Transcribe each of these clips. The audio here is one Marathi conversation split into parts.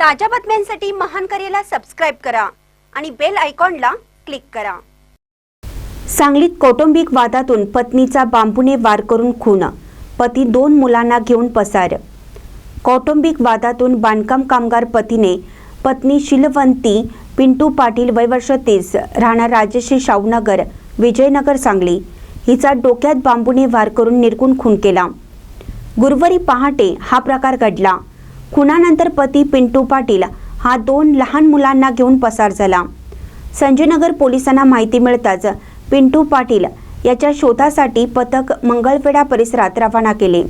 ताज्या बातम्यांसाठी महान करेला सबस्क्राईब करा आणि बेल आयकॉनला क्लिक करा. सांगलीत कौटुंबिक वादातून पत्नीचा बांबूने वार करून खून. पती दोन मुलांना घेऊन पसार. कौटुंबिक वादातून बांधकाम कामगार पतीने पत्नी शिलवंती पिंटू पाटील वयवर्ष तीस राहणार राजश्री शाहूनगर विजयनगर सांगली. हिचा डोक्यात बांबूने वार करून निरकून खून केला. गुरुवारी पहाटे हा प्रकार घडला. खुनानंतर पती पिंटू पाटील हा दोन लहान मुलांना घेऊन पसार झाला. संजयनगर पोलिसांना माहिती मिळताच पिंटू पाटील याच्या शोधासाठी पथक मंगळवेढा परिसरात रवाना केले.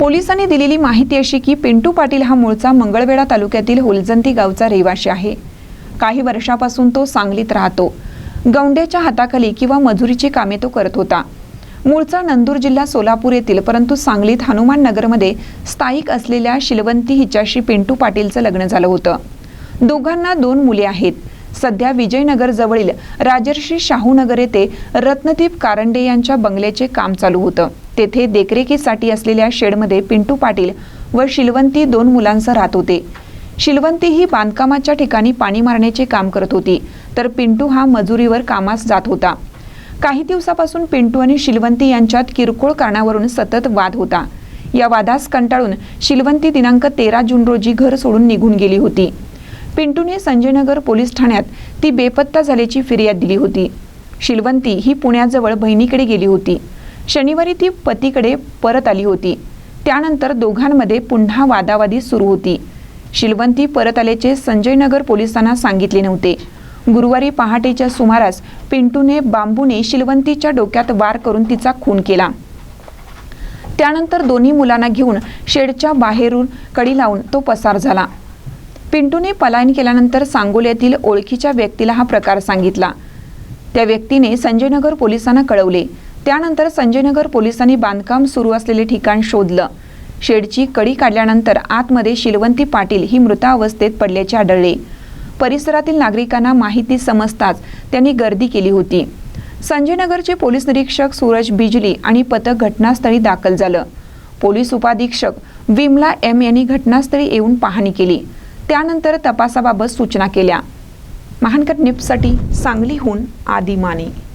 पोलिसांनी दिलेली माहिती अशी की पिंटू पाटील हा मूळचा मंगळवेढा तालुक्यातील हुलजंती गावचा रहिवासी आहे. काही वर्षापासून तो सांगलीत राहतो. गौंड्याच्या हाताखाली किंवा मजुरीची कामे तो करत होता. मूळचा नंदूर जिल्हा सोलापूर येथील परंतु सांगलीत हनुमान नगरमध्ये स्थायिक असलेल्या शिलवंती हिच्याशी पिंटू पाटीलचं लग्न झालं होतं. दोघांना दोन मुले आहेत. सध्या विजयनगर जवळील राजर्षी शाहूनगर येथे रत्नदीप कारंडे यांच्या बंगल्याचे काम चालू होतं. तेथे देखरेखीसाठी असलेल्या शेडमध्ये पिंटू पाटील व शिलवंती दोन मुलांसह राहत होते. शिलवंती ही बांधकामाच्या ठिकाणी पाणी मारण्याचे काम करत होती तर पिंटू हा मजुरीवर कामास जात होता. काही दिवसापासून पिंटू आणि शिलवंती यांच्यात किरकोळ कारणावरून सतत वाद होता. या वादास कंटाळून शिलवंती दिनांक तेरा जून रोजी घर सोडून निघून गेली होती. पिंटूने संजयनगर पोलीस ठाण्यात ती बेपत्ता झाल्याची फिर्याद दिली होती. शिलवंती ही पुण्याजवळ बहिणीकडे गेली होती. शनिवारी ती पतीकडे परत आली होती. त्यानंतर दोघांमध्ये पुन्हा वादावादी सुरू होती. शिलवंती परत आल्याचे संजयनगर पोलिसांना सांगितले नव्हते. गुरुवारी पहाटेच्या सुमारास पिंटूने बांबूने शिलवंतीच्या डोक्यात वार करून तिचा खून केला. त्यानंतर दोन्ही मुलांना घेऊन शेडच्या बाहेरून कडी लावून तो पसार झाला. पिंटूने पलायन केल्यानंतर सांगोल्यातील ओळखीच्या व्यक्तीला हा प्रकार सांगितला. त्या व्यक्तीने संजयनगर पोलिसांना कळवले. त्यानंतर संजयनगर पोलिसांनी बांधकाम सुरू असलेले ठिकाण शोधलं. शेडची कडी काढल्यानंतर आतमध्ये शिलवंती पाटील ही मृतावस्थेत पडल्याचे आढळले. परिसरातील नागरिकांना माहिती समजताच त्यांनी गर्दी केली होती. संजयनगरचे पोलीस निरीक्षक सूरज बिजली आणि पथक घटनास्थळी दाखल झालं. पोलीस उपाधीक्षक विमला एम यांनी घटनास्थळी येऊन पाहणी केली. त्यानंतर तपासाबाबत सूचना केल्या. महानकर निपसाठी सांगलीहून आदिमाने.